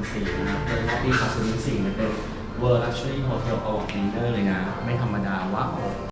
2014นะครับเป็นปี2014เนี่ยเป็น World Luxury Hotel Award Winner เลยนะ ไม่ธรรมดาว้าว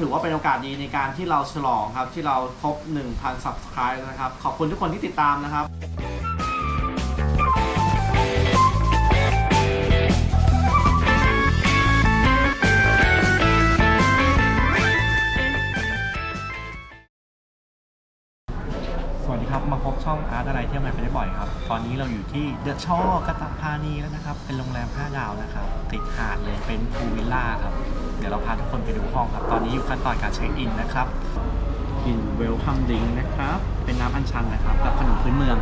ถือว่าเป็นโอกาสดีในการที่เราฉลองครับ ที่เราครบ 1,000 subscribe นะครับ ขอบคุณทุกคนที่ติดตามนะครับสวัสดีครับ มาพบช่องอาร์ตอะไรเที่ยวไหนไปได้บ่อยครับ ตอนนี้เราอยู่ที่เดอะช่อกระตะพานีแล้วนะครับ เป็นโรงแรม 5 ดาวนะครับ ติดหาดเลยเป็นพูลวิลล่าครับ เดี๋ยวเราพาทุกคนไปดูห้องครับ ตอนนี้อยู่ขั้นตอนการเช็คอินนะครับ กินเวลคัมดิงนะครับ เป็นน้ำอัญชันนะครับ กับขนมพื้นเมือง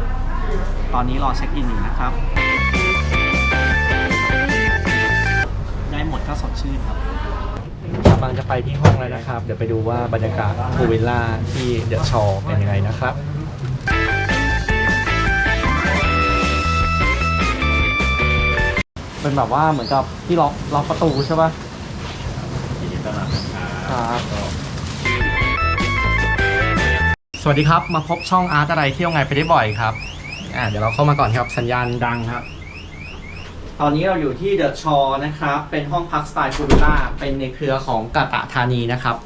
ตอนนี้รอเช็คอินอยู่นะครับ ได้หมดถ้าสดชื่นครับกำลังจะไปที่ห้องแล้วนะครับ เดี๋ยวไปดูว่าบรรยากาศพูลวิลล่าที่เดอะชอเป็นยังไงนะครับเป็นแบบว่าเหมือนกับที่ล็อกล็อกประตูใช่ป่ะ วัสดีครับ มาพบช่องอาร์ตอะไรเที่ยวไงไปได้บ่อยครับอ่าเดี๋ยวเราเข้ามาก่อนครับสัญญาณดังครับ ตอนนี้เราอยู่ที่เดอะชอนะครับ เป็นห้องพักสไตล์พูวิลล่าเป็นในเครือของกาตะธานีนะครับ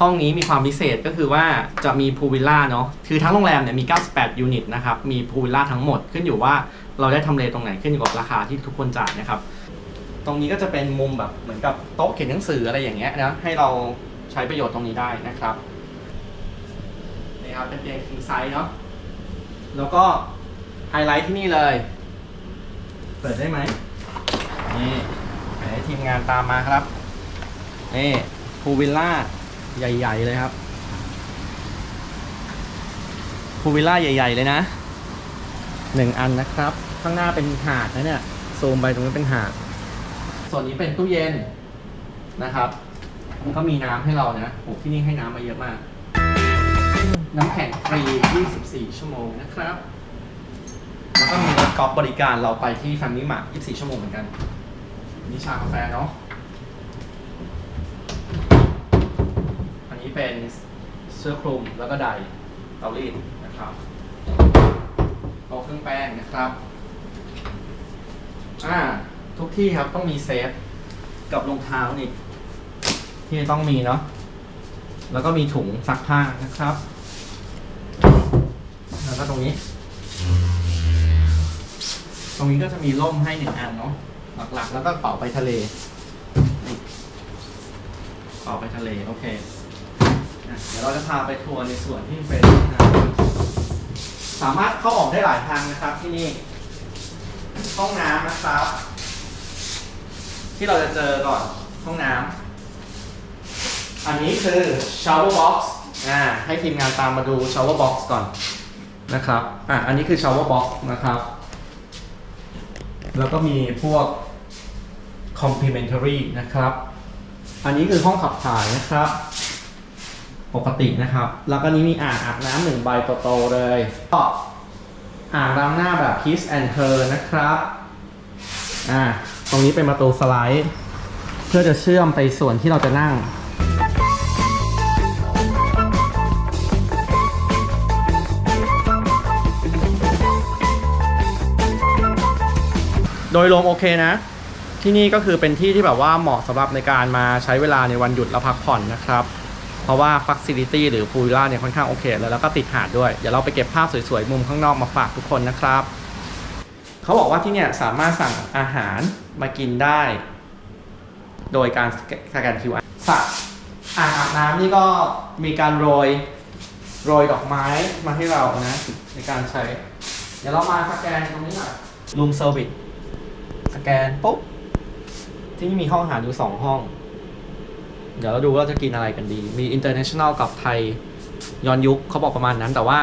ห้องนี้มีความพิเศษก็คือว่าจะมีพูวิลล่าเนาะคือทั้งโรงแรมเนี่ยมี 98 ยูนิตนะครับ มีพูวิลล่าทั้งหมดขึ้นอยู่ว่าเราได้ทำเลตรงไหนขึ้นอยู่กับราคาที่ทุกคนจ่ายนะครับ ตรงนี้ก็จะเป็นมุมแบบเหมือนกับโต๊ะเขียนหนังสืออะไรอย่างเงี้ยนะให้เราใช้ประโยชน์ตรงนี้ได้นะครับ ครับเป็นเตียง king size เนาะแล้วก็ไฮไลท์ที่นี่เลย เปิดได้ไหมนี่ให้ทีมงานตามมาครับนี่พูวิลล่าใหญ่ ๆ เลยครับพูวิลล่าใหญ่ ๆ เลยนะหนึ่งอันนะครับ ข้างหน้าเป็นหาดนะเนี่ยซูมไปตรงนี้เป็นหาด ส่วนนี้เป็นตู้เย็นนะครับ ก็มีน้ำให้เรานะโอ้ที่นี่ให้น้ำมาเยอะมาก น้ำแข็งฟรี 24 ชั่วโมงนะครับ แล้วก็มีรถกอล์ฟบริการเราไปที่ Family Mart 24 ชั่วโมงเหมือนกัน นี่ชากาแฟเนาะ อันนี้เป็นเสื้อคลุมแล้วก็ไดเตารีดนะครับโต๊ะเครื่องแป้งนะครับ อ่า ทุกที่ครับต้องมีเซฟกับรองเท้านี่ ที่ต้องมีเนาะแล้วก็มีถุงซักผ้านะครับ แล้วก็ตรงนี้ ตรงนี้ก็จะมีร่มให้หนึ่งอันเนาะหลักๆ แล้วก็เป่าไปทะเลเป่าไปทะเลโอเคเดี๋ยวเราจะพาไปทัวร์ในส่วนที่เป็นสามารถเข้าออกได้หลายทางนะครับที่นี่ห้องน้ำนะครับ ที่เราจะเจอก่อนห้องน้ำอันนี้คือ shower box อ่าให้ทีมงานตามมาดู shower box ก่อน นะครับ อ่าอันนี้คือ shower box นะครับ แล้วก็มีพวก complimentary นะครับ อันนี้คือห้องขับถ่ายนะครับ ปกตินะครับ แล้วก็นี้มีอ่างอาบน้ำหนึ่งใบโตๆเลย ก็อ่างล้างหน้าแบบ Kiss and Her นะครับ อ่า ตรงนี้เป็นประตูสไลด์ เพื่อจะเชื่อมไปส่วนที่เราจะนั่ง โดยรวมโอเคนะ ที่นี่ก็คือเป็นที่ที่แบบว่าเหมาะสำหรับในการมาใช้เวลาในวันหยุดและพักผ่อนนะครับ เพราะว่าฟัคซิลิตี้หรือพูลล่าเนี่ยค่อนข้างโอเคเลยแล้วก็ติดหาดด้วย เดี๋ยวเราไปเก็บภาพสวยๆ มุมข้างนอกมาฝากทุกคนนะครับ เขาบอกว่าที่เนี่ยสามารถสั่งอาหารมากินได้ โดยการสแกน QR สระอ่างอาบน้ำนี่ก็มีการโรยโรยดอกไม้มาให้เรานะ ในการใช้ เดี๋ยวเรามาสแกนตรงนี้หน่อยรูมเซอร์วิส สแกนปุ๊บที่นี่มีห้องอาหารอยู่สองห้อง เดี๋ยวเราดูว่าเราจะกินอะไรกันดี มี international กับไทยย้อนยุคเขาบอกประมาณนั้น แต่ว่า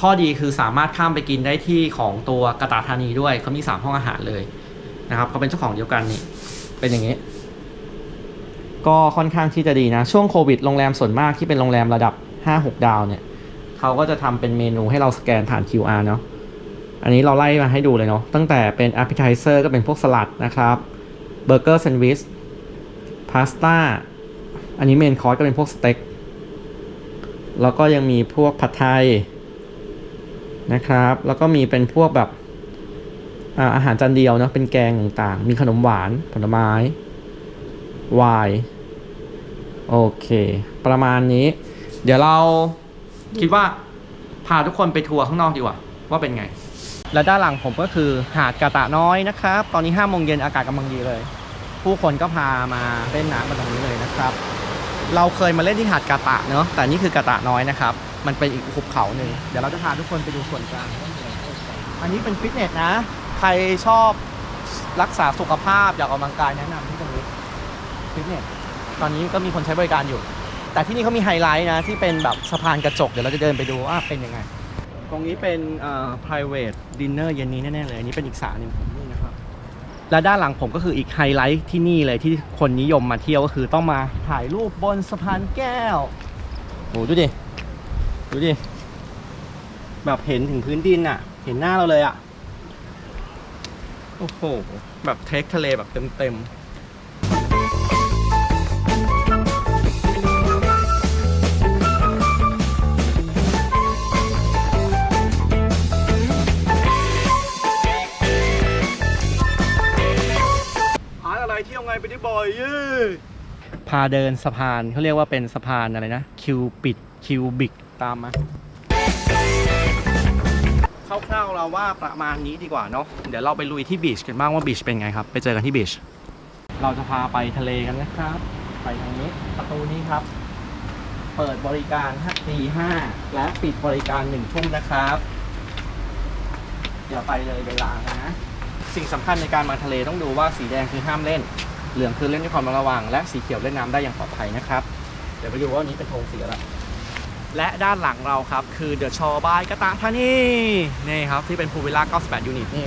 ข้อดีคือสามารถข้ามไปกินได้ที่ของตัวกระตาธานีด้วยเขามี3ห้องอาหารเลยนะครับเขาเป็นเจ้าของเดียวกันนี่ เป็นอย่างนี้ ก็ค่อนข้างที่จะดีนะ ช่วงโควิดโรงแรมส่วนมากที่เป็นโรงแรมระดับ 5-6 ดาวเนี่ยเขาก็จะทำเป็นเมนูให้เราสแกนผ่าน QR เนาะ อันนี้เราไล่มาให้ดูเลยเนาะตั้งแต่เป็น appetizer ก็เป็นพวกสลัดนะครับเบอร์เกอร์แซนด์วิชพาสต้าอันนี้เมนคอร์สก็เป็นพวกสเต็กแล้วก็ยังมีพวกผัดไทยนะครับ แล้วก็มีเป็นพวกแบบอาอาหารจานเดียวเนาะเป็นแกงต่างๆ มีขนมหวานผลไม้ไวน์โอเค ประมาณนี้ เดี๋ยวเราคิดว่าพาทุกคนไปทัวร์ข้างนอกดีกว่า ว่าเป็นไง และด้านหลังผมก็คือหาดกาตะน้อยนะครับ ตอนนี้5โมงเย็นอากาศกำลังดีเลย ผู้คนก็พามาเล่นน้ำกันตรงนี้เลยนะครับ เราเคยมาเล่นที่หาดกาตะเนอะแต่นี่คือกาตะน้อยนะครับ มันเป็นอีกหุบเขาหนึ่งเดี๋ยวเราจะพาทุกคนไปดูส่วนกลางอันนี้เป็นฟิตเนสนะ ใครชอบรักษาสุขภาพอยากออกกำลังกายแนะนำที่ตรงนี้ฟิตเนสตอนนี้ก็มีคนใช้บริการอยู่ แต่ที่นี่เขามีไฮไลท์นะที่เป็นแบบสะพานกระจกเดี๋ยวเราจะเดินไปดูว่าเป็นยังไง ตรงนี้เป็นเอ่อ private dinner เย็นนี้แน่ๆเลยอันนี้เป็นอีกสระหนึ่งของนี่นะครับ และด้านหลังผมก็คืออีกไฮไลท์ที่นี่เลยที่คนนิยมมาเที่ยวก็คือต้องมาถ่ายรูปบนสะพานแก้วโหดูดิ ดูดิ แบบเห็นถึงพื้นดินอะเห็นหน้าเราเลยอะ โอ้โห แบบเทคทะเลแบบเต็มๆ พาเดินสะพานเขาเรียกว่าเป็นสะพานอะไรนะ คิวปิดคิวบิกตามมาคร่าวๆเราว่าประมาณนี้ดีกว่าเนาะเดี๋ยวเราไปลุยที่บีชกันบ้างว่าบีชเป็นไงครับ ไปเจอกันที่บีชเราจะพาไปทะเลกันนะครับ ไปทางนี้ประตูนี้ครับ เปิดบริการตีห้าและปิดบริการหนึ่งทุ่มนะครับอย่าไปเลยเวลานะ สิ่งสำคัญในการมาทะเลต้องดูว่าสีแดงคือห้ามเล่น เหลืองคือเล่นด้วยความระวัง และสีเขียวเล่นน้ำได้อย่างปลอดภัยนะครับ เดี๋ยวไปดูว่าวันนี้เป็นธงสีอะไร และด้านหลังเราครับ คือเดอะชอบายกระตะธานีนี่ครับ ที่เป็นพูวิลล่า98 ยูนิตนี่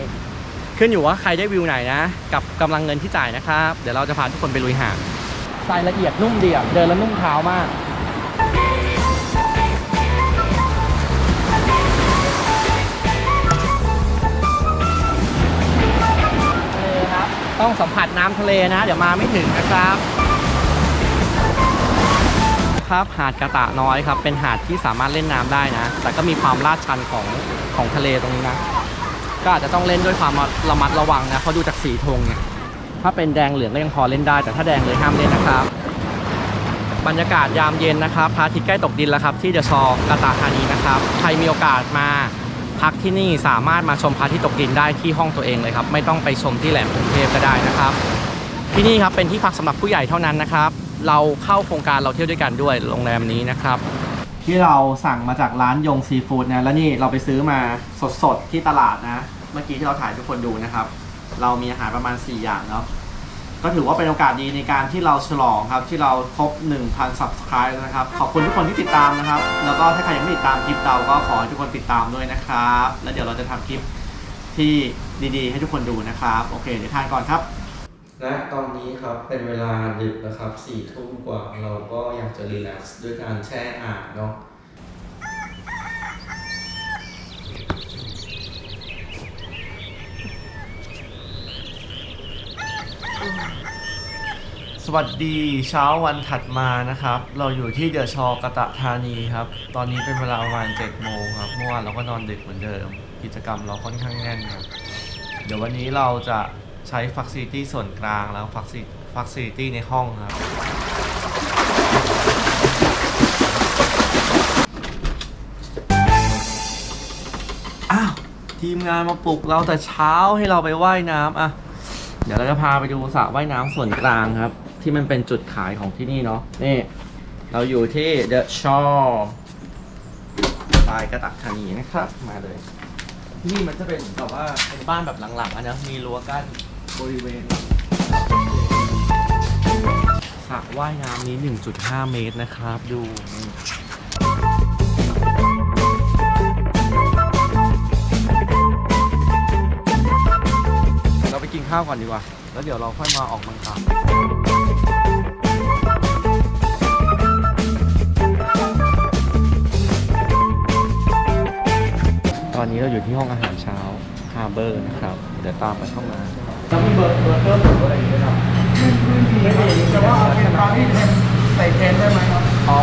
ขึ้นอยู่ว่าใครได้วิวไหนนะ กับกำลังเงินที่จ่ายนะครับ เดี๋ยวเราจะพาทุกคนไปลุยหาดทรายละเอียดนุ่มดีอะเดินแล้วนุ่มเท้ามาก ต้องสัมผัสน้ำทะเลนะ เดี๋ยวมาไม่ถึงนะครับ ครับหาดกระตะน้อยครับ เป็นหาดที่สามารถเล่นน้ำได้นะ แต่ก็มีความลาดชันของของทะเลตรงนี้นะ ก็อาจจะต้องเล่นด้วยความระมัดระวังนะเขาะดูจากสีธงเนี่ยถ้าเป็นแดงเหลืองก็ยังพอเล่นได้ แต่ถ้าแดงเลยห้ามเล่นนะครับ บรรยากาศยามเย็นนะครับพระอาทิตย์ใกล้ตกดินแล้วครับ ที่เดอะชอกาตาธานีนะครับ ใครมีโอกาสมา พักที่นี่สามารถมาชมพระอาทิตย์ตกดินได้ที่ห้องตัวเองเลยครับ ไม่ต้องไปชมที่แหลมกรุงเทพก็ได้นะครับ ที่นี่ครับเป็นที่พักสำหรับผู้ใหญ่เท่านั้นนะครับ เราเข้าโครงการเราเที่ยวด้วยกันด้วยโรงแรมนี้นะครับ ที่เราสั่งมาจากร้านยงซีฟู้ดนะแล้วนี่เราไปซื้อมาสดๆที่ตลาดนะ เมื่อกี้ที่เราถ่ายให้ทุกคนดูนะครับ เรามีอาหารประมาณ 4 อย่างเนาะ ก็ถือว่าเป็นโอกาสดีในการที่เราฉลองครับ ที่เราครบ 1,000 subscribe นะครับ ขอบคุณทุกคนที่ติดตามนะครับ แล้วก็ถ้าใครยังไม่ติดตามคลิปเราก็ขอให้ทุกคนติดตามด้วยนะครับ แล้วเดี๋ยวเราจะทำคลิปที่ดีๆ ให้ทุกคนดูนะครับ โอเค เดี๋ยวทานก่อนครับ และตอนนี้ครับเป็นเวลาดึกนะครับสี่ทุ่มกว่าเราก็อยากจะรีแลกซ์ด้วยการแช่อ่างเนาะ สวัสดีเช้าวันถัดมานะครับ เราอยู่ที่เดอะชอกะตะธานีครับ ตอนนี้เป็นเวลาประมาณ7โมงครับเมื่อวานเราก็นอนดึกเหมือนเดิม กิจกรรมเราค่อนข้างแน่นครับ เดี๋ยววันนี้เราจะใช้ฟักซิตี้ส่วนกลางแล้วฟักซิฟักซิตี้ในห้องครับ อ้าว ทีมงานมาปลุกเราแต่เช้าให้เราไปว่ายน้ำอะเดี๋ยวเราจะพาไปดูสระว่ายน้ำส่วนกลางครับ ที่มันเป็นจุดขายของที่นี่เนาะนี่ เราอยู่ที่ The Shore ตล์กระตักธานีนะครับ มาเลย ที่นี่มันจะเป็นแบบว่าเป็นบ้านแบบหลังๆอะนะมีรั้วกั้นบริเวณสระว่ายน้ำนี้ 1.5 เมตรนะครับ ดูเราไปกินข้าวก่อนดีกว่า แล้วเดี๋ยวเราค่อยมาออกมังกร อนนี้เราอยู่ที่ห้องอาหารเช้าฮาร์เบอร์นะครับ เดี๋ยวตามไปเข้ามาแล้วมีเบอร์เบอร์เพิ่มหรืออะไรอย่างเงี้ยครับไม่มีแต่ว่าเอาเป็นปลาที่ใส่แทนได้ไหมครับ อ๋อ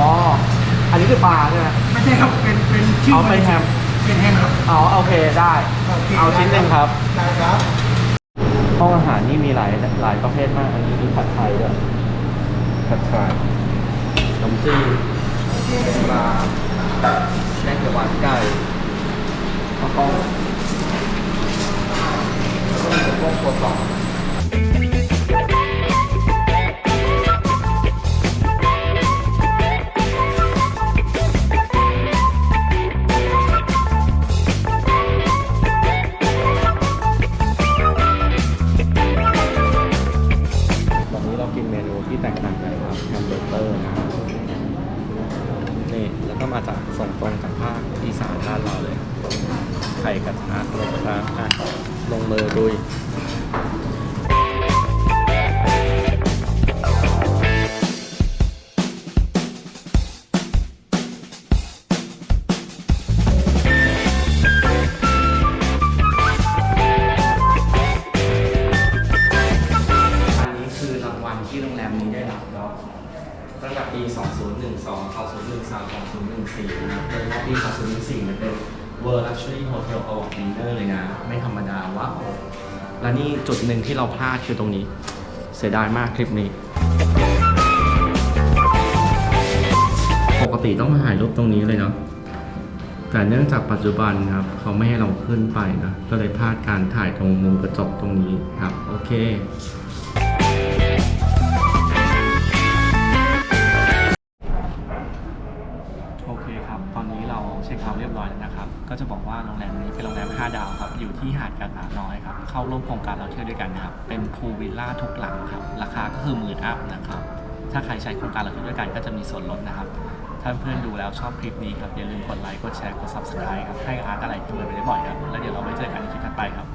อันนี้คือปลาใช่ไหมไม่ใช่ครับ เป็นเป็นชื่อเอาเป็นแฮมเป็นแฮมครับ อ๋อโอเคได้ เอาชิ้นหนึ่งครับได้ครับห้องอาหารนี่มีหลายหลายประเภทมาก อันนี้มีผัดไทยด้วยผัดไทยขนมจีนปลาแกงเขียวหวานไก่ ข้าวต้มแล้วก็มีพวกครัวซอ จุดหนึ่งที่เราพลาดคือตรงนี้ เสียดายมากคลิปนี้ ปกติต้องมาถ่ายรูปตรงนี้เลยเนาะแต่เนื่องจากปัจจุบันครับเขาไม่ให้เราขึ้นไปนะก็เลยพลาดการถ่ายตรงมุมกระจกตรงนี้ครับ โอเค นะครับก็จะบอกว่าโรงแรมนี้เป็นโรงแรม 5 ดาวครับอยู่ที่หาดกาตาน้อยครับเข้าร่วมโครงการเราเที่ยวด้วยกันนะครับเป็นพูลวิลล่าทุกหลังครับราคาก็คือหมื่นอัพนะครับถ้าใครใช้โครงการเราเที่ยวด้วยกันก็จะมีส่วนลดนะครับถ้าเพื่อนดูแล้วชอบคลิปนี้ครับอย่าลืมกดไลค์กดแชร์กด subscribe ครับให้อาร์ตอะไรที่เมือไปได้บ่อยครับแล้วเดี๋ยวเราไปเจอกันในคลิปถัดไปครับ